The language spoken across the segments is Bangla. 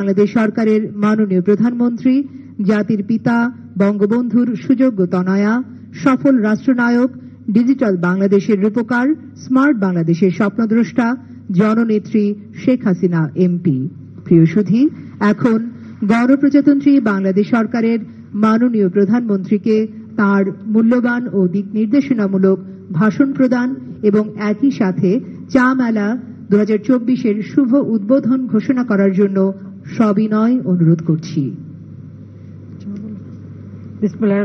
বাংলাদেশ সরকারের মাননীয় প্রধানমন্ত্রী, জাতির পিতা, বঙ্গবন্ধুর সুযোগ্য তনয়া, সফল রাষ্ট্রনায়ক, ডিজিটাল বাংলাদেশের রূপকার, স্মার্ট বাংলাদেশের স্বপ্নদ্রষ্টা, জননেত্রী শেখ হাসিনা এমপি। প্রিয় সুধী, এখন গণপ্রজাতন্ত্রী বাংলাদেশ সরকারের মাননীয় প্রধানমন্ত্রীকে তার মূল্যবান ও দিক নির্দেশনামূলক ভাষণ প্রদান এবং একই সাথে চা মেলা দু চব্বিশের শুভ উদ্বোধন ঘোষণা করার জন্য সবিনয় অনুরোধ করছি।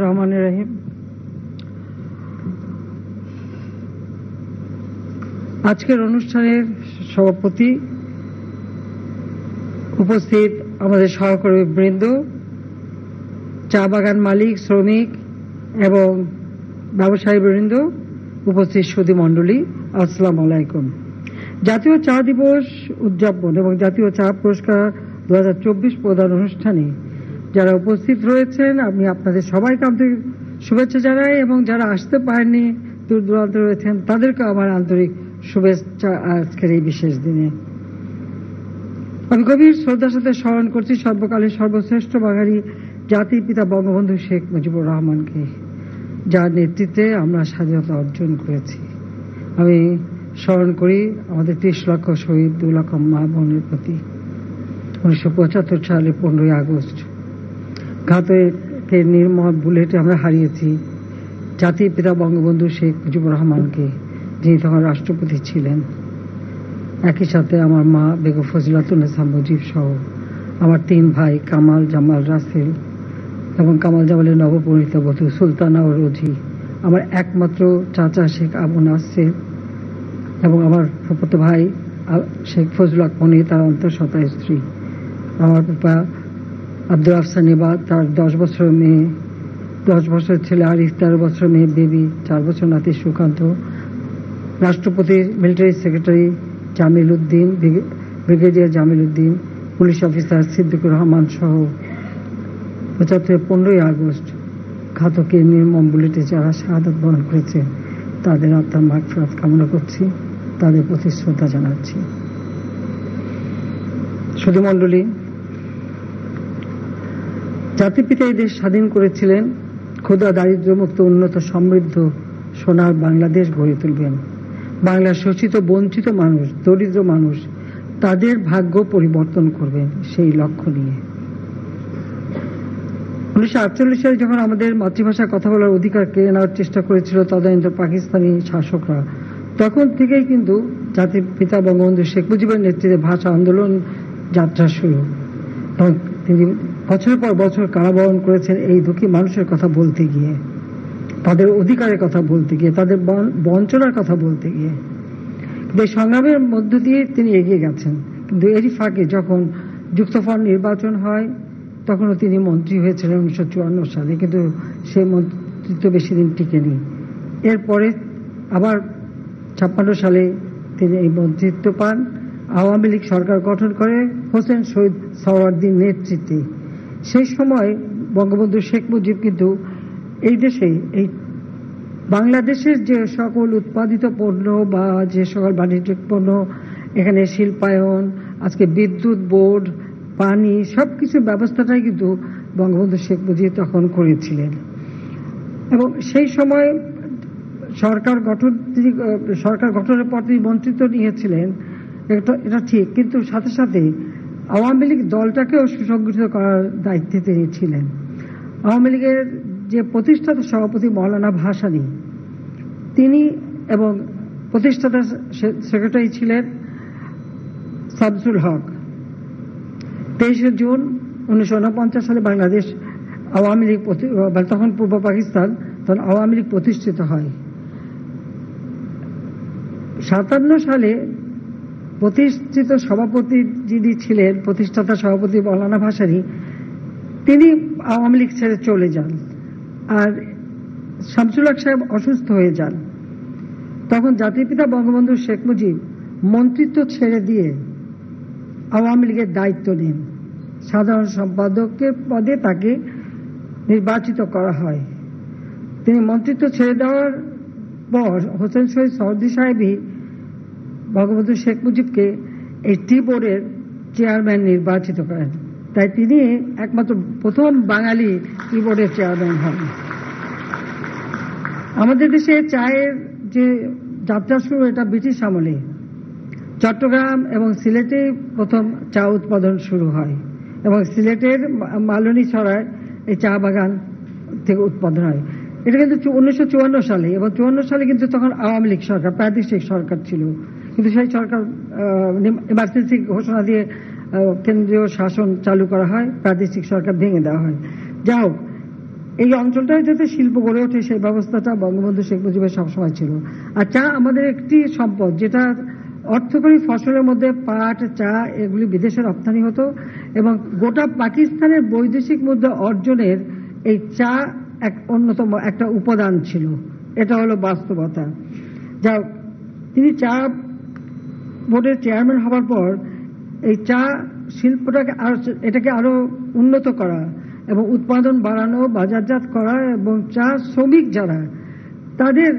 রহমান রহিম। আজকের অনুষ্ঠানের সভাপতি উপস্থিত আমাদের সহকর্মী বৃন্দ, চা বাগান মালিক, শ্রমিক এবং ব্যবসায়ী বৃন্দ উপস্থিত সুধী মণ্ডলী, আসসালাম আলাইকুম। জাতীয় চা দিবস উদযাপন এবং জাতীয় চা পুরস্কার দু হাজার চব্বিশ প্রধান অনুষ্ঠানে যারা উপস্থিত রয়েছেন, আমি আপনাদের সবাইকে আন্তরিক শুভেচ্ছা জানাই এবং যারা আসতে পারেননি, দূর দূরান্ত রয়েছেন, তাদেরকে আমার আন্তরিক শুভেচ্ছা আজকের এই বিশেষ দিনে। আমি গভীর শ্রদ্ধার সাথে স্মরণ করছি সর্বকালের সর্বশ্রেষ্ঠ বাঙালি জাতির পিতা বঙ্গবন্ধু শেখ মুজিবুর রহমানকে, যার নেতৃত্বে আমরা স্বাধীনতা অর্জন করেছি। আমি স্মরণ করি আমাদের ত্রিশ লক্ষ শহীদ, দু লক্ষ মা বোনের প্রতি। উনিশশো পঁচাত্তর সালে পনেরোই আগস্ট। ঘাতকে নির্মম বুলেটে আমরা হারিয়েছি। জাতির পিতা বঙ্গবন্ধু শেখ মুজিবুর রহমানকে, যিনি তখন রাষ্ট্রপতি ছিলেন। একই সাথে আমার মা বেগম ফজিলাতুন্নেসা মুজিব সহ আমার তিন ভাই কামাল জামাল রাসেল এবং কামাল জামালের নবপরিণীত বধূ সুলতানা ও রোজি, আমার একমাত্র চাচা শেখ আবু নাসের এবং আমার ফুফাতো ভাই শেখ ফজলুল হক মনি তার অন্তঃসত্ত্বা স্ত্রী। আমার পাপা আব্দুল আফসান এবা তার দশ বছর মেয়ে, দশ বছর ছেলে আরিফ তেরো বছর মেয়ে বেবি, চার বছর নাতি সুকান্ত রাষ্ট্রপতির military secretary Jamil Uddin, ব্রিগে- brigadier Jamil Uddin, police officer Siddiqur Rahman সহ পঁচাত্তরের পনেরোই আগস্ট ঘাতকের নির্মম বুলেটে যারা শাহাদত বরণ করেছে, তাদের আত্মার মাগফিরাত কামনা করছি, তাদের প্রতি শ্রদ্ধা জানাচ্ছি। শুধু মণ্ডলী জাতিপিতা এই দেশ স্বাধীন করেছিলেন ক্ষুদা দারিদ্র্যমুক্ত, উন্নত, সমৃদ্ধ, সোনার বাংলাদেশ গড়ে তুলবেন। বাংলার শোষিত, বঞ্চিত মানুষ, দরিদ্র মানুষ, তাদের ভাগ্য পরিবর্তন করবেন সেই লক্ষ্য নিয়ে। উনিশশো আটচল্লিশ সালে যখন আমাদের মাতৃভাষায় কথা বলার অধিকার কেড়ে নেওয়ার চেষ্টা করেছিল তদানীন্তন পাকিস্তানি শাসকরা, তখন থেকেই কিন্তু জাতির পিতা বঙ্গবন্ধু শেখ মুজিবের নেতৃত্বে ভাষা আন্দোলন যাত্রা শুরু। এবং তিনি বছরের পর বছর কারাবরণ করেছেন এই দুঃখী মানুষের কথা বলতে গিয়ে, তাদের অধিকারের কথা বলতে গিয়ে, তাদের বঞ্চনার কথা বলতে গিয়ে। এই সংগ্রামের মধ্য দিয়ে তিনি এগিয়ে গেছেন। কিন্তু এরই ফাঁকে যখন যুক্তফ্রন্ট নির্বাচন হয়, তখনও তিনি মন্ত্রী হয়েছিলেন উনিশশো চুয়ান্ন সালে, কিন্তু সেই মন্ত্রিত্ব বেশি দিন টিকেনি। এরপরে আবার ছাপ্পান্ন সালে তিনি এই মন্ত্রিত্ব পান। আওয়ামী লীগ সরকার গঠন করে হোসেন শহীদ সওয়ার্দির নেতৃত্বে সেই সময় বঙ্গবন্ধু শেখ মুজিব কিন্তু এই দেশে এই বাংলাদেশের যে সকল উৎপাদিত পণ্য বা যে সকল বাণিজ্যিক পণ্য, এখানে শিল্পায়ন, আজকে বিদ্যুৎ, বোর্ড, পানি সব কিছু ব্যবস্থাটাই কিন্তু বঙ্গবন্ধু শেখ মুজিব তখন করেছিলেন। এবং সেই সময় সরকার গঠন সরকার গঠনের পর তিনি মন্ত্রিত্ব নিয়েছিলেন। এটা ঠিক, কিন্তু সাথে সাথে আওয়ামী লীগ দলটাকেও সুসংগঠিত করার দায়িত্বে তিনি ছিলেন। আওয়ামী লীগের যে প্রতিষ্ঠাতা সভাপতি মৌলানা ভাসানি, তিনি এবং প্রতিষ্ঠাতা সেক্রেটারি ছিলেন শামসুল হক। তেইশে জুন উনিশশো উনপঞ্চাশ সালে বাংলাদেশ আওয়ামী লীগ তখন পূর্ব পাকিস্তান তখন আওয়ামী লীগ প্রতিষ্ঠিত হয়। সাতান্ন সালে প্রতিষ্ঠিত সভাপতি যিনি ছিলেন, প্রতিষ্ঠাতা সভাপতি মৌলানা ভাসানী, তিনি আওয়ামী লীগ ছেড়ে চলে যান আর শামসুল হক সাহেব অসুস্থ হয়ে যান। তখন জাতির পিতা বঙ্গবন্ধু শেখ মুজিব মন্ত্রিত্ব ছেড়ে দিয়ে আওয়ামী লীগের দায়িত্ব নেন। সাধারণ সম্পাদকের পদে তাকে নির্বাচিত করা হয়। তিনি মন্ত্রিত্ব ছেড়ে দেওয়ার পর হোসেন শহীদ সর্দি সাহেবই বঙ্গবন্ধু শেখ মুজিবকে এই টি বোর্ডের চেয়ারম্যান নির্বাচিত করেন। তাই তিনি একমাত্র প্রথম বাঙালি টি বোর্ডের চেয়ারম্যান হন। আমাদের দেশে চায়ের যে যাত্রা শুরু, এটা ব্রিটিশ আমলে। চট্টগ্রাম এবং সিলেটে প্রথম চা উৎপাদন শুরু হয় এবং সিলেটের মালনী ছড়ায় এই চা বাগান থেকে উৎপাদন হয়। এটা কিন্তু উনিশশো চুয়ান্ন সালে এবং চুয়ান্ন সালে কিন্তু তখন আওয়ামী লীগ সরকার, প্রাদেশিক সরকার ছিল। কিন্তু সেই সরকার ইমার্জেন্সি ঘোষণা দিয়ে কেন্দ্রীয় শাসন চালু করা হয়, প্রাদেশিক সরকার ভেঙে দেওয়া হয়। যা হোক, এই অঞ্চলটায় যাতে শিল্প গড়ে ওঠে, সেই ব্যবস্থাটা বঙ্গবন্ধু শেখ মুজিবের সবসময় ছিল। আর চা আমাদের একটি সম্পদ, যেটা অর্থকরী ফসলের মধ্যে পাট, চা, এগুলি বিদেশে রপ্তানি হতো এবং গোটা পাকিস্তানের বৈদেশিক মুদ্রা অর্জনের এই চা এক অন্যতম একটা উপাদান ছিল। এটা হলো বাস্তবতা। যা তিনি চা বোর্ডের চেয়ারম্যান হওয়ার পর এই চা শিল্পটাকে আরও এটাকে আরও উন্নত করা এবং উৎপাদন বাড়ানো, বাজারজাত করা এবং চা শ্রমিক যারা, তাদের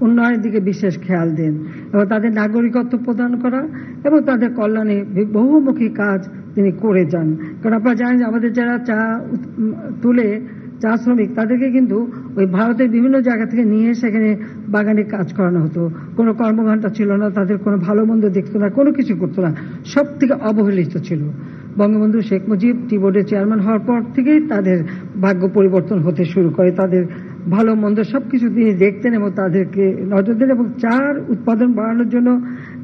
উন্নয়নের দিকে বিশেষ খেয়াল দেন এবং তাদের নাগরিকত্ব প্রদান করা এবং তাদের কল্যাণে বহুমুখী কাজ তিনি করে যান। কারণ আপনারা জানেন যে আমাদের যারা চা তুলে চা শ্রমিক তাদেরকে কিন্তু ওই ভারতের বিভিন্ন জায়গা থেকে নিয়ে সেখানে বাগানে কাজ করানো হতো। কোনো কর্মঘণ্টা ছিল না, তাদের কোনো ভালো মন্দ দেখতো না, কোনো কিছু করতো না। সব থেকে অবহেলিত ছিল। বঙ্গবন্ধু শেখ মুজিব টি বোর্ডের চেয়ারম্যান হওয়ার পর থেকেই তাদের ভাগ্য পরিবর্তন হতে শুরু করে। তাদের ভালো মন্দ সব কিছু তিনি দেখতেন এবং তাদেরকে নজর দেন এবং চার উৎপাদন বাড়ানোর জন্য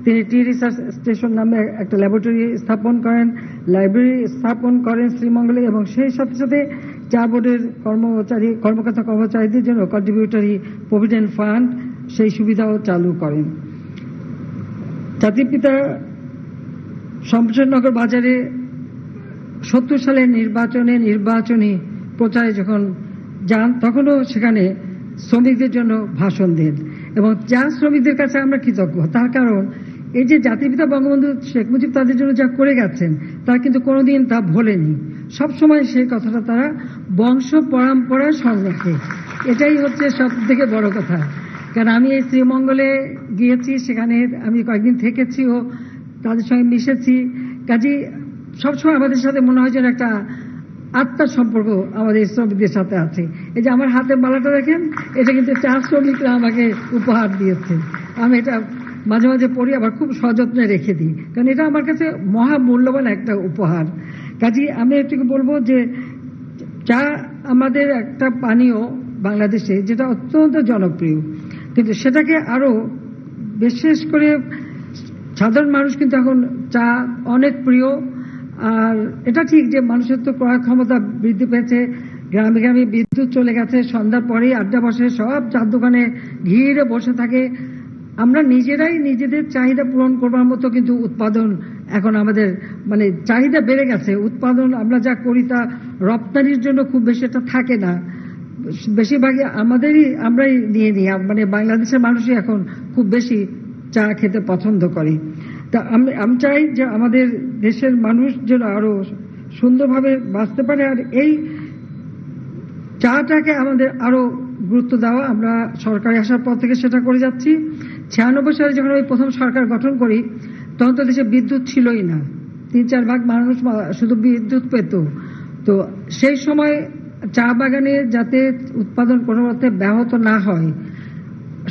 তিনি টি রিসার্চ স্টেশন নামে একটা ল্যাবরেটরি স্থাপন করেন লাইব্রেরি স্থাপন করেন শ্রীমঙ্গলে এবং সেই সাথে সাথে চা বোর্ডের কর্মচারী কর্মকর্তা কর্মচারীদের জন্য কন্ট্রিবিউটারি প্রভিডেন্ট ফান্ড সেই সুবিধাও চালু করেন। জাতির পিতা শমশেরনগর বাজারে সত্তর সালের নির্বাচনে নির্বাচনী প্রচারে যখন যান, তখনও সেখানে শ্রমিকদের জন্য ভাষণ দেন এবং চা শ্রমিকদের কাছে আমরা কৃতজ্ঞ। তার কারণ এই যে জাতির পিতা বঙ্গবন্ধু শেখ মুজিব তাদের জন্য যা করে গেছেন তারা কিন্তু কোনোদিন তা ভোলেনি। সবসময় সেই কথাটা তারা বংশ পরম্পরার সংরক্ষে এটাই হচ্ছে সব থেকে বড় কথা। কারণ আমি এই শ্রীমঙ্গলে গিয়েছি, সেখানে আমি কয়েকদিন থেকেছি ও তাদের সঙ্গে মিশেছি। কাজী সবসময় আমাদের সাথে মনে হয় যেন একটা আত্মার সম্পর্ক আমাদের শ্রমিকদের সাথে আছে। এই যে আমার হাতে মালাটা দেখেন, এটা কিন্তু চা শ্রমিকরা আমাকে উপহার দিয়েছে। আমি এটা মাঝে মাঝে পড়ি, আবার খুব সযত্নে রেখে দিই। কারণ এটা আমার কাছে মহা মূল্যবান একটা উপহার। কাজী আমি এটুকু বলব যে, চা আমাদের একটা পানীয় বাংলাদেশে, যেটা অত্যন্ত জনপ্রিয়। কিন্তু সেটাকে আরও বিশেষ করে সাধারণ মানুষ কিন্তু এখন চা অনেক প্রিয়। আর এটা ঠিক যে মানুষের তো ক্রয় ক্ষমতা বৃদ্ধি পেয়েছে, গ্রামে গ্রামে বিদ্যুৎ চলে গেছে, সন্ধ্যার পরেই আড্ডা বসে সব চার দোকানে ঘিরে বসে থাকে। আমরা নিজেরাই নিজেদের চাহিদা পূরণ করবার মতো কিন্তু উৎপাদন এখন আমাদের মানে চাহিদা বেড়ে গেছে। উৎপাদন আমরা যা করি তা রপ্তানির জন্য খুব বেশি একটা থাকে না। বেশিরভাগই আমাদেরই, আমরাই নিয়ে নিই। মানে বাংলাদেশের মানুষই এখন খুব বেশি চা খেতে পছন্দ করে। তা আমি আমি চাই যে আমাদের দেশের মানুষ যেন আরও সুন্দরভাবে বাঁচতে পারে। আর এই চাটাকে আমাদের আরও গুরুত্ব দেওয়া, আমরা সরকারে আসার পর থেকে সেটা করে যাচ্ছি। ছিয়ানব্বই সালে যখন আমি প্রথম সরকার গঠন করি, তখন তো দেশে বিদ্যুৎ ছিলই না। তিন চার ভাগ মানুষ শুধু বিদ্যুৎ পেত। তো সেই সময় চা বাগানে যাতে উৎপাদন কোনো মতে ব্যাহত না হয়,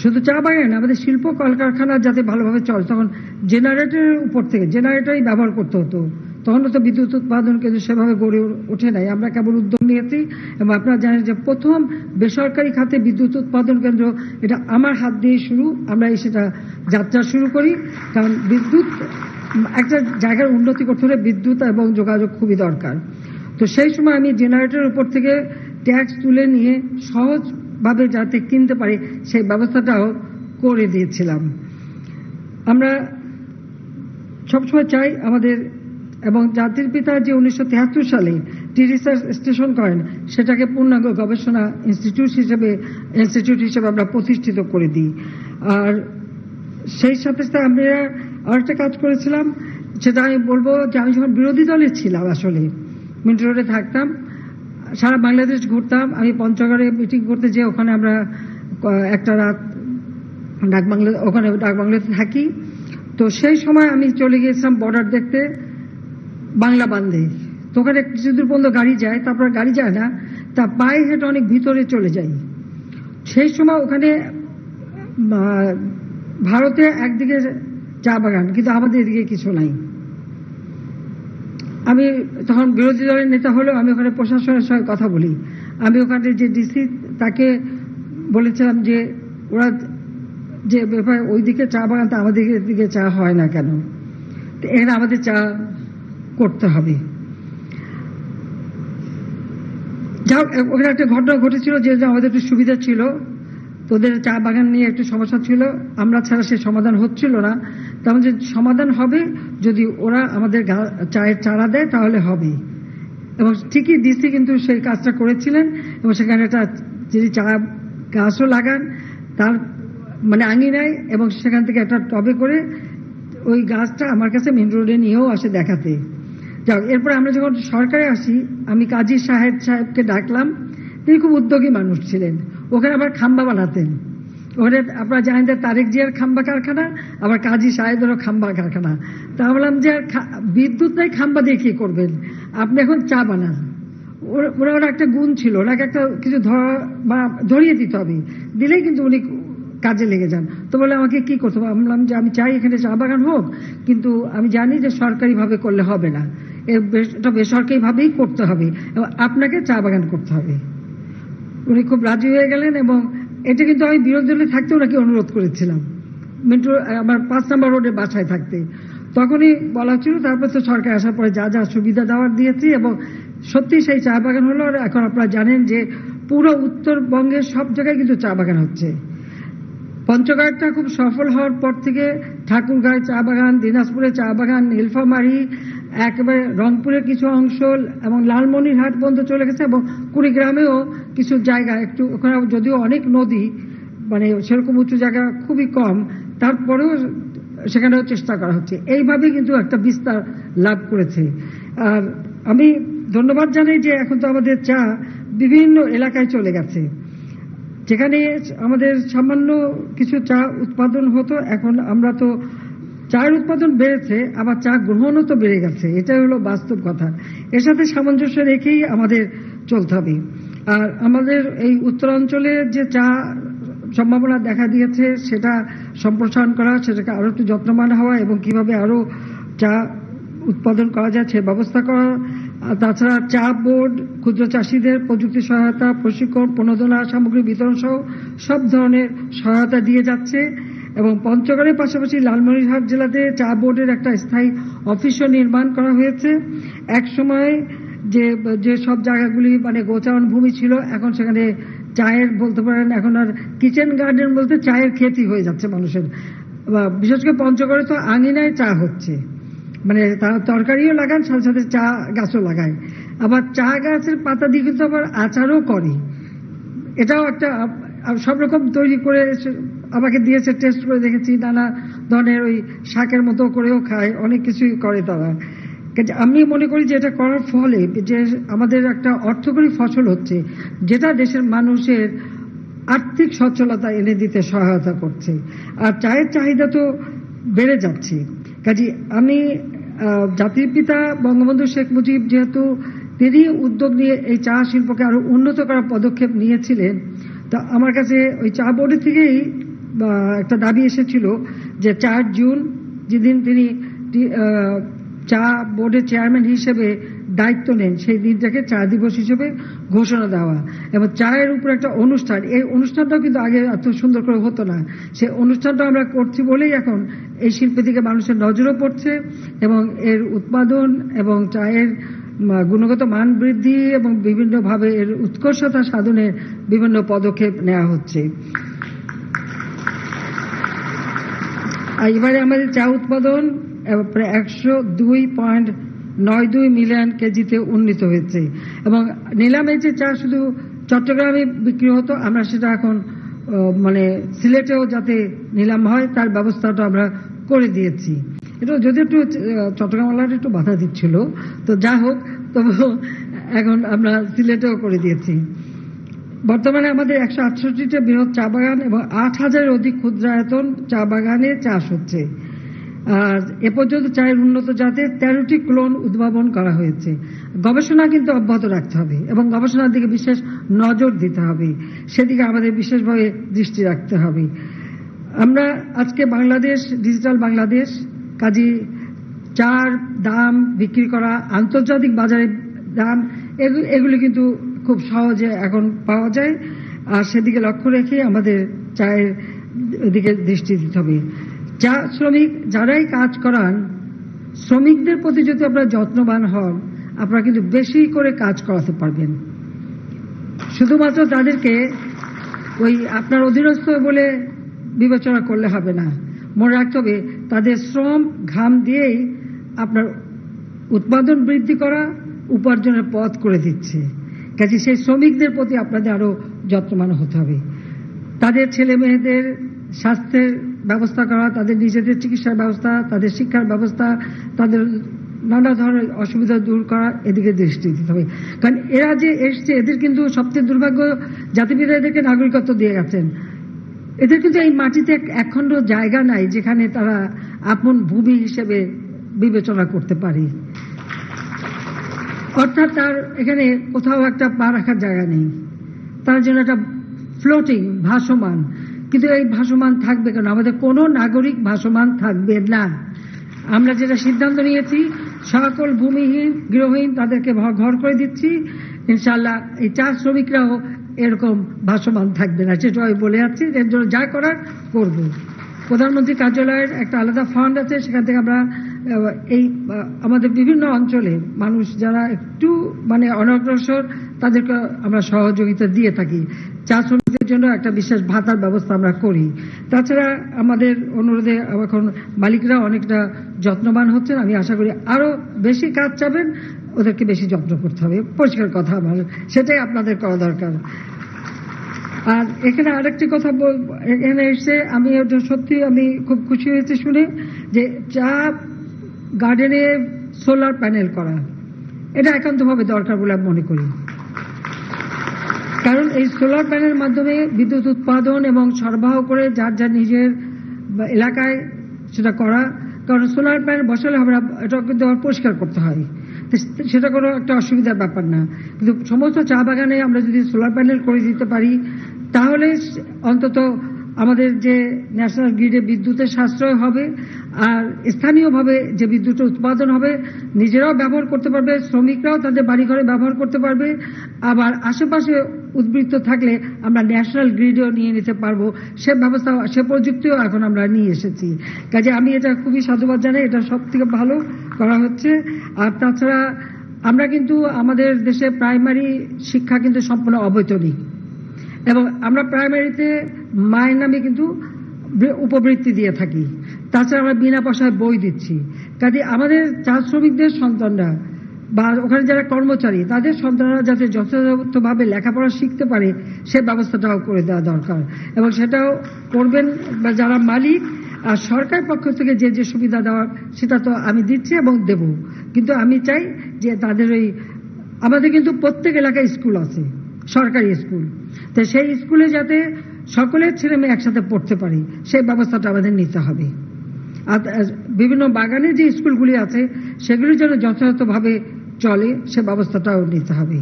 শুধু চা বাগান আমাদের শিল্প কলকারখানা যাতে ভালোভাবে চলে, তখন জেনারেটরের উপর থেকে, জেনারেটরই ব্যবহার করতে হতো। তখন তো বিদ্যুৎ উৎপাদন কিন্তু সেভাবে গড়ে ওঠে নাই, আমরা কেবল উদ্যোগ নিয়েছি এবং আপনারা জানেন যে প্রথম বেসরকারি খাতে বিদ্যুৎ উৎপাদন কেন্দ্র, এটা আমার হাত দিয়ে শুরু আমরা সেটা যাত্রা শুরু করি। কারণ বিদ্যুৎ, একটা জায়গার উন্নতি করতে হলে বিদ্যুৎ এবং যোগাযোগ খুবই দরকার। তো সেই সময় আমি জেনারেটরের উপর থেকে ট্যাক্স তুলে নিয়ে সহজভাবে যাতে কিনতে পারি, সেই ব্যবস্থাটাও করে দিয়েছিলাম। আমরা সবসময় চাই আমাদের এবং জাতির পিতা যে উনিশশো তিয়াত্তর সালে টি রিসার্চ স্টেশন করেন, সেটাকে পূর্ণাঙ্গ গবেষণা ইনস্টিটিউট হিসেবে ইনস্টিটিউট হিসেবে আমরা প্রতিষ্ঠিত করে দিই। আর সেই সাথে সাথে আমরা আরেকটা কাজ করেছিলাম, সেটা আমি বলব যে আমি যখন বিরোধী দলে ছিলাম আসলে মিন্টু রোডে থাকতাম, সারা বাংলাদেশ ঘুরতাম, আমি পঞ্চগড়ে মিটিং করতে যেয়ে ওখানে আমরা একটা রাত ডাক বাংলা ওখানে ডাক বাংলাতে থাকি। তো সেই সময় আমি চলে গিয়েছিলাম বর্ডার দেখতে। বাংলা বান্ধে। তো ওখানে কিছুদূর পর্যন্ত গাড়ি যায়, তারপর গাড়ি যায় না, তা পায়ে হেঁটে অনেক ভিতরে চলে যাই। সেই সময় ওখানে ভারতে একদিকে চা বাগান, কিন্তু আমাদের এদিকে কিছু নাই। আমি তখন বিরোধী দলের নেতা হলেও আমি ওখানে প্রশাসনের সঙ্গে কথা বলি। আমি ওখানে যে ডিসি তাকে বলেছিলাম যে, ওরা যে ব্যাপার ওইদিকে চা বাগান, তা আমাদের দিকে চা হয় না কেন? এখানে আমাদের চা করতে হবে। যাও, ওখানে একটা ঘটনা ঘটেছিল যে যে আমাদের একটু সুবিধা ছিল। তোদের চা বাগান নিয়ে একটু সমস্যা ছিল। আমরা ছাড়া সে সমাধান হচ্ছিল না। তেমন যে সমাধান হবে, যদি ওরা আমাদের চায়ের চারা দেয়, তাহলে হবে। এবং ঠিকই ডিসি কিন্তু সেই কাজটা করেছিলেন এবং সেখানে একটা যিনি চা গাছও লাগান, তার মানে আঙিনায় এবং সেখান থেকে একটা টবে করে ওই গাছটা আমার কাছে মেন রোডে নিয়েও আসে দেখাতে। যাক, এরপরে আমরা যখন সরকারে আসি, আমি কাজী সাহেব সাহেবকে ডাকলাম। তিনি খুব উদ্যোগী মানুষ ছিলেন। ওখানে আবার খাম্বা বানাতেন। ওখানে আপনারা জানেন যে তারেক জিয়ার খাম্বা কারখানা, আবার কাজী সাহেবেরও খাম্বা কারখানা। তা বললাম, যে আর বিদ্যুৎ নাই, খাম্বা দিয়ে কি করবেন? আপনি এখন চা বানান। ওর- ওরা একটা গুণ ছিল, ওনাকে একটা কিছু ধরা বা ধরিয়ে দিতে হবে দিলেই কিন্তু উনি কাজে লেগে যান। তো বলে, আমাকে কি করতে হবে? আমি বললাম যে, আমি চাই এখানে চা বাগান হোক, কিন্তু আমি জানি যে সরকারিভাবে করলে হবে না। এটা বেসরকারিভাবেই করতে হবে। এবং আপনাকে চা বাগান করতে হবে। উনি খুব রাজি হয়ে গেলেন এবং এটা কিন্তু আমি বিরোধী দলে থাকতে ওনাকে অনুরোধ করেছিলাম। মিন্টু আমার পাঁচ নম্বর রোডে বাসায় থাকতে। তখনই বলা ছিল তারপর তো সরকার আসার পরে যা যা সুবিধা দেওয়ার দিয়েছি এবং সত্যি সেই চা বাগান হলো। আর এখন আপনারা জানেন যে পুরো উত্তরবঙ্গের সব জায়গায় কিন্তু চা বাগান হচ্ছে। পঞ্চগড়টা খুব সফল হওয়ার পর থেকে ঠাকুরগাঁয় চা বাগান, দিনাজপুরে চা বাগান, নীলফামারী একেবারে রংপুরের কিছু অংশ এবং লালমনিরহাট পর্যন্ত চলে গেছে এবং কুড়িগ্রামেও কিছু জায়গা, একটু ওখানে যদিও অনেক নদী মানে সেরকম উঁচু জায়গা খুবই কম, তারপরেও সেখানেও চেষ্টা করা হচ্ছে। এইভাবে কিন্তু একটা বিস্তার লাভ করেছে। আর আমি ধন্যবাদ জানাই যে এখন তো আমাদের চা বিভিন্ন এলাকায় চলে গেছে। যেখানে আমাদের সামান্য কিছু চা উৎপাদন হতো, এখন আমরা তো চায়ের উৎপাদন বেড়েছে, আবার চা গ্রহণও তো বেড়ে গেছে। এটাই হলো বাস্তব কথা। এর সাথে সামঞ্জস্য রেখেই আমাদের চলতে হবে। আর আমাদের এই উত্তরাঞ্চলে যে চা সম্ভাবনা দেখা দিয়েছে, সেটা সম্প্রসারণ করা, সেটাকে আরও একটু যত্নবান হওয়া এবং কীভাবে আরও চা উৎপাদন করা যায়, সে ব্যবস্থা করা। তাছাড়া চা বোর্ড, ক্ষুদ্র চাষিদের প্রযুক্তি সহায়তা, প্রশিক্ষণ, প্রণোদনা, সামগ্রী বিতরণ সহ সব ধরনের সহায়তা দিয়ে যাচ্ছে। এবং পঞ্চগড়ের পাশাপাশি লালমনিরহাট জেলাতে চা বোর্ডের একটা স্থায়ী অফিসও নির্মাণ করা হয়েছে। এক সময় যে যে সব জায়গাগুলি মানে গোচারণ ভূমি ছিল, এখন সেখানে চায়ের বলতে পারেন, এখন আর কিচেন গার্ডেন বলতে চায়ের খেতি হয়ে যাচ্ছে মানুষের। বিশেষ করে পঞ্চগড়ে তো আঙিনায় চা হচ্ছে। মানে তারা তরকারিও লাগান, সাথে সাথে চা গাছও লাগায়। আবার চা গাছের পাতা দিয়ে কিন্তু আবার আচারও করে। এটাও একটা সব রকম তৈরি করে আমাকে দিয়েছে টেস্ট করে দেখেছি, নানা ধরনের ওই শাকের মতো করেও খায়, অনেক কিছুই করে তারা। আমি মনে করি যে এটা করার ফলে যে আমাদের একটা অর্থকরী ফসল হচ্ছে, যেটা দেশের মানুষের আর্থিক সচ্ছলতা এনে দিতে সহায়তা করছে। আর চায়ের চাহিদা তো বেড়ে যাচ্ছে। কাজে আমি জাতির পিতা বঙ্গবন্ধু শেখ মুজিব যেহেতু তিনি উদ্যোগ নিয়ে এই চা শিল্পকে আরও উন্নত করার পদক্ষেপ নিয়েছিলেন, তা আমার কাছে ওই চা বোর্ডের থেকেই একটা দাবি এসেছিল যে চার জুন যেদিন তিনি চা বোর্ডের চেয়ারম্যান হিসেবে দায়িত্ব নেন, সেই দিনটাকে চা দিবস হিসেবে ঘোষণা দেওয়া। এবং চায়ের উপর একটা অনুষ্ঠান, এই অনুষ্ঠানটাও কিন্তু আগে এত সুন্দর করে হতো না। সেই অনুষ্ঠানটা আমরা করছি বলেই এখন এই শিল্পের দিকে মানুষের নজরও পড়ছে এবং এর উৎপাদন এবং চায়ের গুণগত মান বৃদ্ধি এবং বিভিন্নভাবে এর উৎকর্ষতা সাধনের বিভিন্ন পদক্ষেপ নেওয়া হচ্ছে। এবারে আমাদের চা উৎপাদন প্রায় একশো দুই পয়েন্ট নয় দুই মিলিয়ন কেজিতে উন্নীত হয়েছে। এবং নিলামে যে চা শুধু চট্টগ্রামে বিক্রি হতো, আমরা সেটা এখন মানে সিলেটেও যাতে নিলাম হয়, তার ব্যবস্থাটা আমরা করে দিয়েছি। এটা যদি একটু চট্টগ্রামওয়ালারা একটু বাধা দিচ্ছিল, তো যা হোক তবু এখন আমরা সিলেটেও করে দিয়েছি। বর্তমানে আমাদের একশো আটষট্টিটা বৃহৎ চা বাগান এবং আট হাজারের অধিক ক্ষুদ্রায়তন চা বাগানে চাষ হচ্ছে। আর এ পর্যন্ত চায়ের উন্নত জাতের তেরোটি ক্লোন উদ্ভাবন করা হয়েছে। গবেষণা কিন্তু অব্যাহত রাখতে হবে এবং গবেষণার দিকে বিশেষ নজর দিতে হবে। সেদিকে আমাদের বিশেষভাবে দৃষ্টি রাখতে হবে। আমরা আজকে বাংলাদেশ, ডিজিটাল বাংলাদেশ, কাজী চার দাম বিক্রি করা, আন্তর্জাতিক বাজারে দাম, এগু- এগুলি কিন্তু খুব সহজে এখন পাওয়া যায়। আর সেদিকে লক্ষ্য রেখে আমাদের চায়ের দিকে দৃষ্টি দিতে হবে। চা শ্রমিক, যারাই কাজ করান, শ্রমিকদের প্রতি যদি আপনারা যত্নবান হন, আপনারা কিন্তু বেশি করে কাজ করাতে পারবেন। শুধুমাত্র তাদেরকে ওই আপনার অধীনস্থ বলে বিবেচনা করলে হবে না। মনে রাখতে হবে, তাদের শ্রম ঘাম দিয়েই আপনার উৎপাদন বৃদ্ধি করা, উপার্জনের পথ করে দিচ্ছে। কাজে সেই শ্রমিকদের প্রতি আপনাদের আরও যত্নবান হতে হবে। তাদের ছেলে মেয়েদের স্বাস্থ্যের ব্যবস্থা করা, তাদের নিজেদের চিকিৎসার ব্যবস্থা, তাদের শিক্ষার ব্যবস্থা, তাদের নানা ধরনের অসুবিধা দূর করা, এদিকে দৃষ্টি দিতে হবে। কারণ এরা যে এসছে, এদের কিন্তু সবচেয়ে দুর্ভাগ্য জাতিপিতা এদেরকে নাগরিকত্ব দিয়ে গেছেন। এদের কিন্তু এই মাটিতে এক- একখণ্ড জায়গা নাই যেখানে তারা আপন ভূমি হিসেবে বিবেচনা করতে পারে। অর্থাৎ তার এখানে কোথাও একটা পা রাখার জায়গা নেই। তার জন্য একটা ফ্লোটিং ভাসমান। কিন্তু এই ভাসমান থাকবে কেন? আমাদের কোনো নাগরিক ভাসমান থাকবে না। আমরা যেটা সিদ্ধান্ত নিয়েছি, সকল ভূমিহীন, গৃহহীন তাদেরকে ঘর করে দিচ্ছি। ইনশাল্লাহ এই চা শ্রমিকরাও এরকম ভাসমান থাকবে না। সেটা আমি বলে যাচ্ছি এর জন্য যা করার করব। প্রধানমন্ত্রী কার্যালয়ের একটা আলাদা ফান্ড আছে, সেখান থেকে আমরা এই আমাদের বিভিন্ন অঞ্চলে মানুষ যারা একটু মানে অনগ্রসর, তাদেরকে আমরা সহযোগিতা দিয়ে থাকি। চা শ্রমিকদের জন্য একটা বিশেষ ভাতার ব্যবস্থা আমরা করি। তাছাড়া আমাদের অনুরোধে এখন মালিকরা অনেকটা যত্নবান হচ্ছেন। আমি আশা করি আরও বেশি কাজ চাবেন ওদেরকে বেশি যত্ন করতে হবে। পরিষ্কার কথা আমার, সেটাই আপনাদের করা দরকার। আর এখানে আরেকটি কথা বল এখানে এসে আমি সত্যি আমি খুব খুশি হয়েছি শুনে যে চা গার্ডেনে সোলার প্যানেল করা। এটা একান্তভাবে দরকার বলে আমি মনে করি। কারণ এই সোলার প্যানেলের মাধ্যমে বিদ্যুৎ উৎপাদন এবং সরবরাহ করে যার যার নিজের এলাকায় সেটা করা। কারণ সোলার প্যানেল বসালে আমরা এটা কিন্তু আবার পরিষ্কার করতে হয়। সেটা কোনো একটা অসুবিধার ব্যাপার না। কিন্তু সমস্ত চা বাগানে আমরা যদি সোলার প্যানেল করে দিতে পারি, তাহলে অন্তত আমাদের যে ন্যাশনাল গ্রিডে বিদ্যুতের সাশ্রয় হবে আর স্থানীয়ভাবে যে বিদ্যুতের উৎপাদন হবে, নিজেরাও ব্যবহার করতে পারবে, শ্রমিকরাও তাদের বাড়িঘরে ব্যবহার করতে পারবে। আবার আশেপাশে উদ্বৃত্ত থাকলে আমরা ন্যাশনাল গ্রিডেও নিয়ে নিতে পারব। সে ব্যবস্থা সে প্রযুক্তিও এখন আমরা নিয়ে এসেছি। কাজে আমি এটা খুবই সাধুবাদ জানাই, এটা সব থেকে ভালো করা হচ্ছে। আর তাছাড়া আমরা কিন্তু আমাদের দেশে প্রাইমারি শিক্ষা কিন্তু সম্পূর্ণ অবৈতনিক। এবং আমরা প্রাইমারিতে মায়ের নামে কিন্তু উপবৃত্তি দিয়ে থাকি। তাছাড়া আমরা বিনা পয়সায় বই দিচ্ছি। কাজে আমাদের চা শ্রমিকদের সন্তানরা বা ওখানে যারা কর্মচারী, তাদের সন্তানরা যাতে যথাযথভাবে লেখাপড়া শিখতে পারে, সে ব্যবস্থাটাও করে দেওয়া দরকার। এবং সেটাও করবেন বা যারা মালিক, আর সরকার পক্ষ থেকে যে যে সুবিধা দেওয়ার সেটা তো আমি দিচ্ছি এবং দেব। কিন্তু আমি চাই যে তাদের ওই, আমাদের কিন্তু প্রত্যেক এলাকায় স্কুল আছে, সরকারি স্কুল। তো সেই স্কুলে যাতে সকলের ছেলে মেয়ে একসাথে পড়তে পারে, সেই ব্যবস্থাটা আমাদের নিতে হবে। আর বিভিন্ন বাগানে যে স্কুলগুলি আছে সেগুলি যেন যথাযথভাবে চলে, সে ব্যবস্থাটাও নিতে হবে।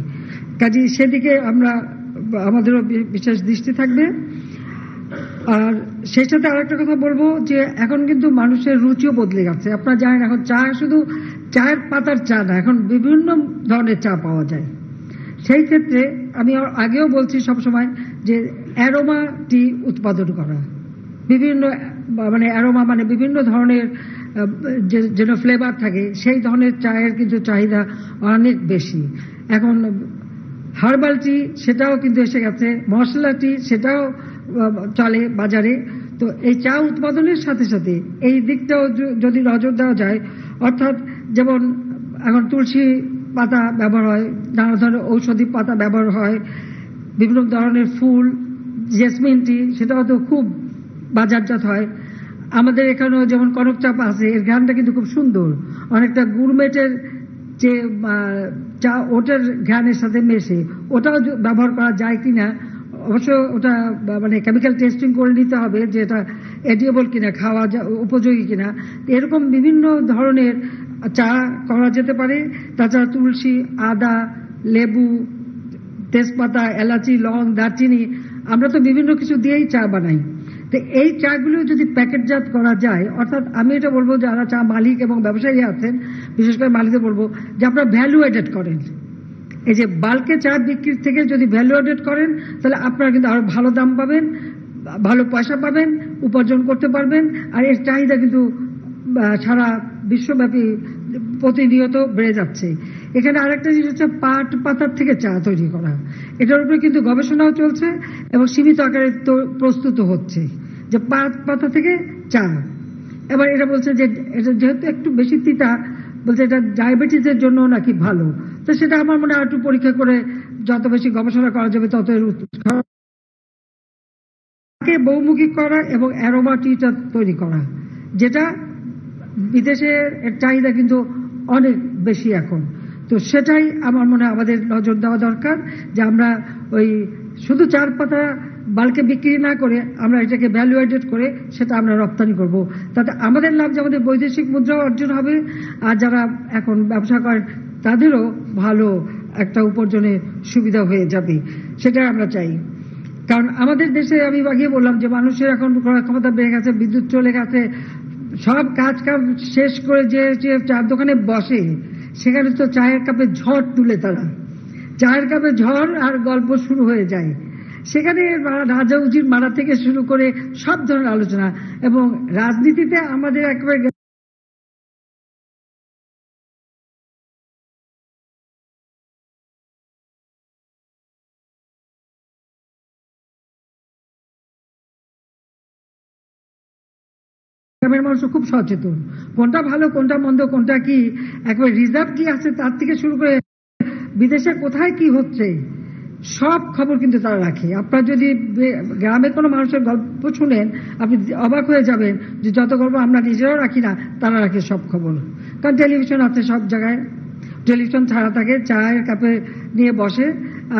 কাজে সেদিকে আমরা, আমাদেরও বিশেষ দৃষ্টি থাকবে। আর সেই সাথে আরেকটা কথা বলব যে, এখন কিন্তু মানুষের রুচিও বদলে গেছে। আপনারা জানেন এখন চা শুধু চায়ের পাতার চা না, এখন বিভিন্ন ধরনের চা পাওয়া যায়। সেই ক্ষেত্রে আমি আগেও বলছি সবসময় যে অ্যারোমা টি উৎপাদন করা। বিভিন্ন মানে অ্যারোমা মানে বিভিন্ন ধরনের যেন ফ্লেভার থাকে, সেই ধরনের চায়ের কিন্তু চাহিদা অনেক বেশি। এখন হার্বাল টি সেটাও কিন্তু এসে গেছে, মশলা টি সেটাও চলে বাজারে। তো এই চা উৎপাদনের সাথে সাথে এই দিকটাও যদি নজর দেওয়া যায়, অর্থাৎ যেমন এখন তুলসী পাতা ব্যবহার হয়, নানা ধরনের ঔষধি পাতা ব্যবহার হয় বিভিন্ন ধরনের ফুল জেসমিন টি সেটাও তো খুব বাজারজাত হয়। আমাদের এখানেও যেমন কনক চাপ আছে, এর ঘ্রাণটা কিন্তু খুব সুন্দর। অনেকটা গুরমেটের যে চা, ওটার ঘ্রাণের সাথে মেশে। ওটাও ব্যবহার করা যায় কিনা, অবশ্য ওটা মানে কেমিক্যাল টেস্টিং করে নিতে হবে যে এটা এডিয়েবল কিনা, খাওয়া উপযোগী কিনা। এরকম বিভিন্ন ধরনের চা করা যেতে পারে। তাছাড়া তুলসী, আদা, লেবু তেজপাতা, এলাচি লং দারচিনি, আমরা তো বিভিন্ন কিছু দিয়েই চা বানাই। তো এই চাগুলো যদি প্যাকেটজাত করা যায়, অর্থাৎ আমি এটা বলব যারা চা মালিক এবং ব্যবসায়ী আছেন, বিশেষ করে মালিকদের বলব যে আপনারা ভ্যালু এডেড করেন। এই যে বাল্কে চা বিক্রির থেকে যদি ভ্যালু এডেড করেন, তাহলে আপনারা কিন্তু আরও ভালো দাম পাবেন, ভালো পয়সা পাবেন, উপার্জন করতে পারবেন, আর এর চাহিদা কিন্তু সারা বিশ্বব্যাপী প্রতিনিয়ত বেড়ে যাচ্ছে। এখানে আরেকটা জিনিস হচ্ছে পাট পাতার থেকে চা তৈরি করা। এটার উপরে কিন্তু গবেষণাও চলছে এবং সীমিত আকারে প্রস্তুত হচ্ছে যে পাট পাতা থেকে চা। এবার এটা বলছে যে এটা যেহেতু একটু বেশি তিতা, বলছে এটা ডায়াবেটিসের জন্য নাকি ভালো? তো সেটা আমার মনে হয় একটু পরীক্ষা করে যত বেশি গবেষণা করা যাবে তত বহুমুখী করা এবং অ্যারোমা টিটা তৈরি করা, যেটা বিদেশে এর চাহিদা কিন্তু অনেক বেশি এখন। তো সেটাই আমার মনে আমাদের নজর দেওয়া দরকার যে আমরা ওই শুধু চার পাতা বালকে বিক্রি না করে আমরা এটাকে ভ্যালুয়েটেড করে সেটা আমরা রপ্তানি করব। তাতে আমাদের লাভ যে আমাদের বৈদেশিক মুদ্রাও অর্জন হবে আর যারা এখন ব্যবসা করেন তাদেরও ভালো একটা উপার্জনের সুবিধা হয়ে যাবে সেটা আমরা চাই। কারণ আমাদের দেশে আমি আগে বললাম যে মানুষের এখন ক্ষমতা বেড়ে গেছে, বিদ্যুৎ চলে গেছে সব কাজ কাম শেষ করে যে চার দোকানে বসে, সেখানে তো চায়ের কাপে ঝড় তুলে তারা। চায়ের কাপে ঝড় আর গল্প শুরু হয়ে যায়। সেখানে রাজা উজির মারা থেকে শুরু করে সব ধরনের আলোচনা এবং রাজনীতিতে আমাদের একেবারে গ্রামের মানুষ খুব সচেতন। কোনটা ভালো, কোনটা মন্দ, কোনটা কি? একবার রিজার্ভ কি আছে তার থেকে শুরু করে বিদেশে কোথায় কি হচ্ছে, সব খবর কিন্তু তারা রাখে। আপনার যদি গ্রামের কোনো মানুষের গল্প শুনেন, আপনি অবাক হয়ে যাবেন যে যত গল্প আমরা নিজেরাও রাখি না, তারা রাখে সব খবর। কারণ টেলিভিশন আছে সব জায়গায়। টেলিভিশন ছাড়া থাকে চায়ের কাপে নিয়ে বসে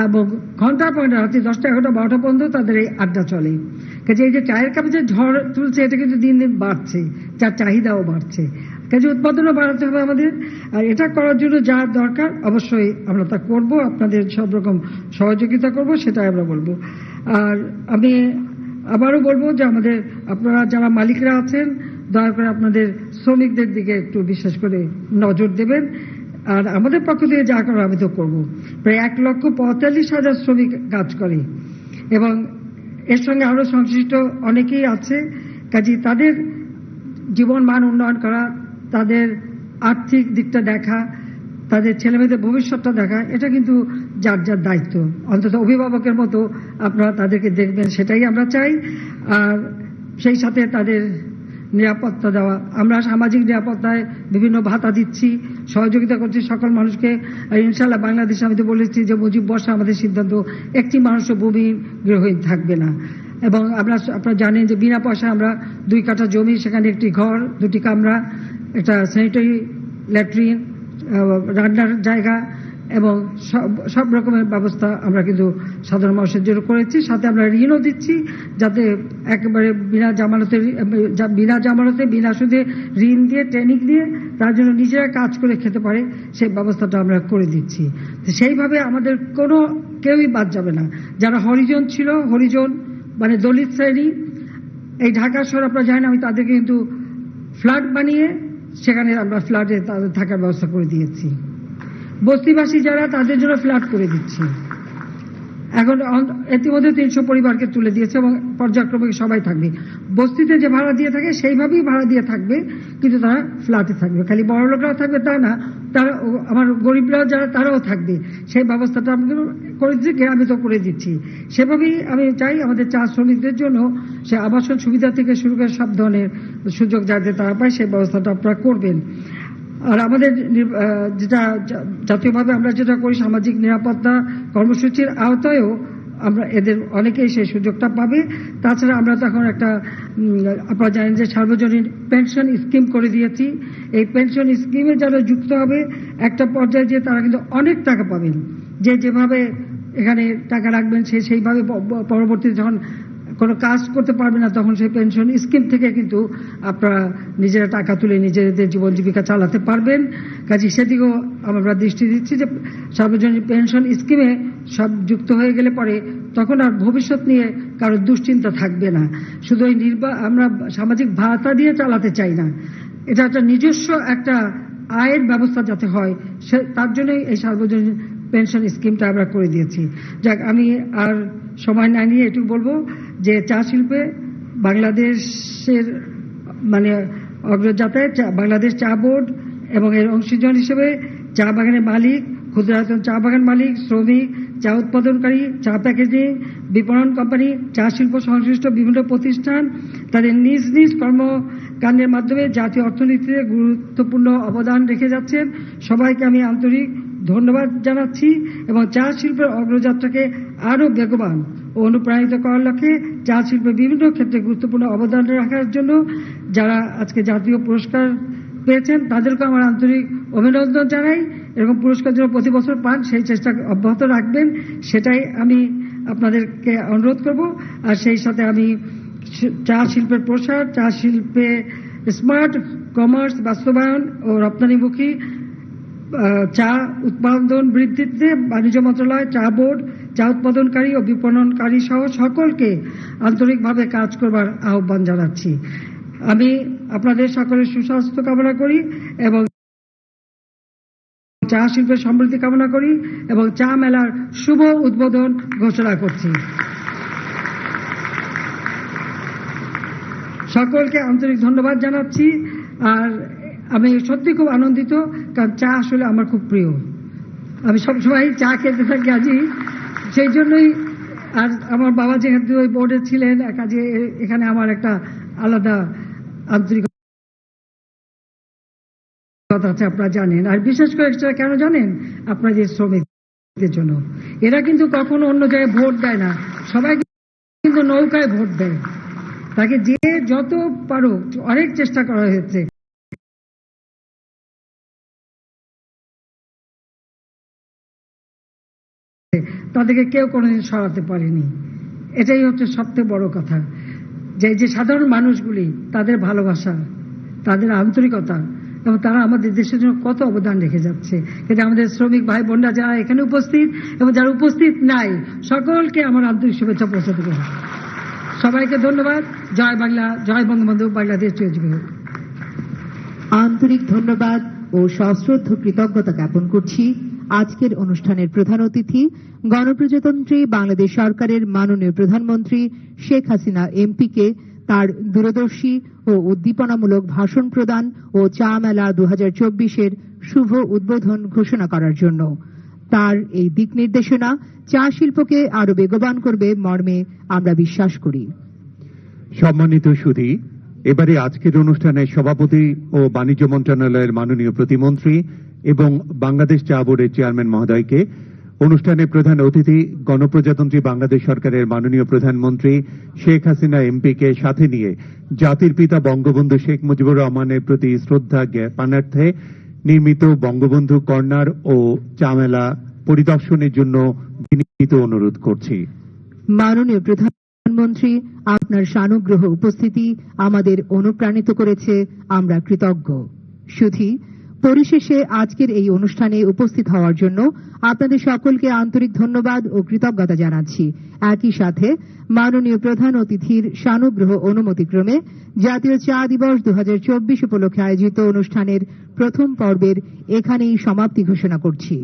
এবং ঘণ্টা পর রাত্রি দশটা, এগারোটা, বারোটা পর্যন্ত তাদের এই আড্ডা চলে। কাজে এই যে চায়ের কাপে যে ঝড় তুলছে, এটা কিন্তু দিন দিন বাড়ছে, যার চাহিদাও বাড়ছে। কাজে উৎপাদনও বাড়াতে হবে আমাদের, আর এটা করার জন্য যা দরকার অবশ্যই আমরা তা করব, আপনাদের সব রকম সহযোগিতা করব, সেটাই আমরা বলব। আর আমি আবারও বলব যে আমাদের, আপনারা যারা মালিকরা আছেন, দয়া করে আপনাদের শ্রমিকদের দিকে একটু বিশেষ করে নজর দেবেন। আর আমাদের পক্ষ থেকে যা করার আমি তো করব। প্রায় এক লক্ষ পঁয়তাল্লিশ হাজার শ্রমিক কাজ করে এবং এর সঙ্গে আরও সংশ্লিষ্ট অনেকেই আছে। কাজে তাদের জীবন মান উন্নয়ন করা, তাদের আর্থিক দিকটা দেখা, তাদের ছেলেমেয়েদের ভবিষ্যৎটা দেখা, এটা কিন্তু যার যার দায়িত্ব। অন্তত অভিভাবকের মতো আপনারা তাদেরকে দেখবেন, সেটাই আমরা চাই। আর সেই সাথে তাদের নিরাপত্তা দেওয়া। আমরা সামাজিক নিরাপত্তায় বিভিন্ন ভাতা দিচ্ছি, সহযোগিতা করছি সকল মানুষকে। ইনশাল্লাহ বাংলাদেশে আমি তো বলেছি যে মুজিব বর্ষা আমাদের সিদ্ধান্ত, একটি মানুষও ভূমি গৃহহীন থাকবে না। এবং আমরা আপনারা জানেন যে বিনা পয়সা আমরা দুই কাঠা জমি, সেখানে একটি ঘর, দুটি কামরা, একটা স্যানিটারি ল্যাট্রিন রান্নার জায়গা এবং সব রকমের ব্যবস্থা আমরা কিন্তু সাধারণ মানুষের জন্য করেছি। সাথে আমরা ঋণও দিচ্ছি, যাতে একেবারে বিনা জামানতে বিনা জামানতে, বিনা সুদে ঋণ দিয়ে ট্রেনিং দিয়ে তার জন্য নিজেরা কাজ করে খেতে পারে, সেই ব্যবস্থাটা আমরা করে দিচ্ছি। সেইভাবে আমাদের কোনো, কেউই বাদ যাবে না। যারা হরিজন ছিল, হরিজন মানে দলিত শ্রেণি, এই ঢাকা শহর আপনারা জানেন, আমি তাদেরকে কিন্তু ফ্ল্যাট বানিয়ে সেখানে আমরা ফ্ল্যাটে তাদের থাকার ব্যবস্থা করে দিয়েছি। বস্তিবাসী যারা, তাদের জন্য ফ্ল্যাট করে দিচ্ছে। এখন ইতিমধ্যে তিনশো পরিবারকে তুলে দিয়েছে এবং পর্যায়ক্রমে সবাই থাকবে। বস্তিতে যে ভাড়া দিয়ে থাকে, সেইভাবেই ভাড়া দিয়ে থাকবে, কিন্তু তারা ফ্ল্যাটে থাকবে। খালি বড় লোকরাও থাকবে, তা না। তারা আমার গরিবরা যারা, তারাও থাকবে। সেই ব্যবস্থাটা আমি করে দিচ্ছি গ্রামে তো করে দিচ্ছি। সেভাবেই আমি চাই আমাদের চা শ্রমিকদের জন্য, সে আবাসন সুবিধা থেকে শুরু করে সব ধরনের সুযোগ যাতে তারা পায়, সেই ব্যবস্থাটা আপনারা করবেন। আর আমাদের যেটা জাতীয়ভাবে আমরা যেটা করি, সামাজিক নিরাপত্তা কর্মসূচির আওতায়ও আমরা এদের অনেকেই সেই সুযোগটা পাবে। তাছাড়া আমরা তখন একটা আপনারা জানেন যে সার্বজনীন পেনশন স্কিম করে দিয়েছি। এই পেনশন স্কিমে যারা যুক্ত হবে, একটা পর্যায়ে যে তারা কিন্তু অনেক টাকা পাবেন। যে যেভাবে এখানে টাকা রাখবেন, সে সেইভাবে পরবর্তীতে যখন কোনো কাজ করতে পারবে না, তখন সেই পেনশন স্কিম থেকে কিন্তু আপনারা নিজেরা টাকা তুলে নিজেদের জীবন জীবিকা চালাতে পারবেন। কাজে সেদিকেও আমরা দৃষ্টি দিচ্ছি যে সার্বজনীন পেনশন স্কিমে সব যুক্ত হয়ে গেলে পরে তখন আর ভবিষ্যৎ নিয়ে কারও দুশ্চিন্তা থাকবে না। শুধু এই নির্বা, আমরা সামাজিক ভাতা দিয়ে চালাতে চাই না। এটা একটা নিজস্ব একটা আয়ের ব্যবস্থা যাতে হয়, সে, তার জন্যই এই সার্বজনীন পেনশন স্কিমটা আমরা করে দিয়েছি। যাক, আমি আর সময় না নিয়ে এটুকু বলব। যে চা শিল্পে বাংলাদেশের মানে অগ্রযাত্রায় বাংলাদেশ চা বোর্ড এবং এর অংশীজন হিসেবে চা বাগানের মালিক, ক্ষুদ্রায়তন চা বাগান মালিক, শ্রমিক, চা উৎপাদনকারী, চা প্যাকেজিং, বিপণন কোম্পানি, চা শিল্প সংশ্লিষ্ট বিভিন্ন প্রতিষ্ঠান তাদের নিজ নিজ কর্মকাণ্ডের মাধ্যমে জাতীয় অর্থনীতিতে গুরুত্বপূর্ণ অবদান রেখে যাচ্ছেন। সবাইকে আমি আন্তরিক ধন্যবাদ জানাচ্ছি এবং চা শিল্পের অগ্রযাত্রাকে আরও বেগবান অনুপ্রাণিত করার লক্ষ্যে চা শিল্পের বিভিন্ন ক্ষেত্রে গুরুত্বপূর্ণ অবদান রাখার জন্য যারা আজকে জাতীয় পুরস্কার পেয়েছেন তাদেরকে আমার আন্তরিক অভিনন্দন জানাই এবং পুরস্কার যেন প্রতি বছর পান, সেই চেষ্টা অব্যাহত রাখবেন, সেটাই আমি আপনাদেরকে অনুরোধ করব। আর সেই সাথে আমি চা শিল্পের প্রসার চা শিল্পে স্মার্ট কমার্স বাস্তবায়ন ও রপ্তানিমুখী চা উৎপাদন বৃদ্ধিতে বাণিজ্য মন্ত্রণালয়, চা বোর্ড, চা উৎপাদনকারী ও বিপণনকারী সহ সকলকে আন্তরিকভাবে কাজ করবার আহ্বান জানাচ্ছি। আমি আপনাদের সকলের সুস্বাস্থ্য কামনা করি এবং চা শিল্পের সমৃদ্ধি কামনা করি এবং চা মেলার শুভ উদ্বোধন ঘোষণা করছি। সকলকে আন্তরিক ধন্যবাদ জানাচ্ছি। আর আমি সত্যি খুব আনন্দিত, কারণ চা আসলে আমার খুব প্রিয়। আমি সবসময় চা খেতে থাকি আজই সেই জন্যই আর আমার বাবা যেহেতু ওই বোর্ডে ছিলেন কাজে এখানে আমার একটা আলাদা আন্তরিক কথা আছে, আপনারা জানেন। আর বিশেষ করে সেটা কেন জানেন? আপনার যে শ্রমিকদের জন্য। এরা কিন্তু কখনো অন্য জায়গায় ভোট দেয় না। সবাই কিন্তু নৌকায় ভোট দেয়। তাকে যে যত পারো অনেক চেষ্টা করা হয়েছে। তাদেরকে কেউ কোনোদিন সরাতে পারেনি। এটাই হচ্ছে সবচেয়ে বড় কথা। যে যে সাধারণ মানুষগুলি, তাদের ভালোবাসা, তাদের আন্তরিকতা এবং তারা আমাদের দেশের জন্য কত অবদান রেখে যাচ্ছে। কিন্তু আমাদের শ্রমিক ভাই বোনরা যারা এখানে উপস্থিত এবং যারা উপস্থিত নাই, সকলকে আমার আন্তরিক শুভেচ্ছা পৌঁছে দেবে সবাইকে ধন্যবাদ। জয় বাংলা, জয় বঙ্গবন্ধু বাংলাদেশ চিরজীবী আন্তরিক ধন্যবাদ ও সশ্রদ্ধ কৃতজ্ঞতা জ্ঞাপন করছি। আজকের অনুষ্ঠানের প্রধান অতিথি গণপ্রজাতন্ত্রী, বাংলাদেশ সরকারের মাননীয় প্রধানমন্ত্রী শেখ হাসিনা এমপিকে তার দূরদর্শী ও উদ্দীপনামূলক ভাষণ প্রদান ও চা মেলা দু চব্বিশের শুভ উদ্বোধন ঘোষণা করার জন্য। তার এই দিক নির্দেশনা চা শিল্পকে আরও বেগবান করবে মর্মে আমরা বিশ্বাস করি। সম্মানিত সুধী এবারে আজকের অনুষ্ঠানে সভাপতি ও বাণিজ্য মন্ত্রণালয়ের মাননীয় প্রতিমন্ত্রী এবং বাংলাদেশ চা বোর্ডের চেয়ারম্যান মহোদয়কে, অনুষ্ঠানে প্রধান অতিথি গণপ্রজাতন্ত্রী বাংলাদেশ সরকারের মাননীয় প্রধানমন্ত্রী শেখ হাসিনা এমপিকে সাথে নিয়ে জাতির পিতা বঙ্গবন্ধু শেখ মুজিবুর রহমানের প্রতি শ্রদ্ধা জ্ঞাপনার্থে নির্মিত বঙ্গবন্ধু কর্নার ও চামেলা পরিদর্শনের জন্য বিনীত অনুরোধ করছি। মাননীয় প্রধানমন্ত্রী, আপনার সানুগ্রহ উপস্থিতি আমাদের অনুপ্রাণিত করেছে, আমরা কৃতজ্ঞ। সুধী, পরিশেষে আজকের এই অনুষ্ঠানে উপস্থিত হওয়ার জন্য আপনাদের সকলকে আন্তরিক ধন্যবাদ ও কৃতজ্ঞতা জানাচ্ছি। একই সাথে মাননীয় প্রধান অতিথির সানুগ্রহ অনুমতিক্রমে জাতীয় চা দিবস দু হাজার চব্বিশ উপলক্ষে আয়োজিত অনুষ্ঠানের প্রথম পর্বের এখানেই সমাপ্তি ঘোষণা করছি।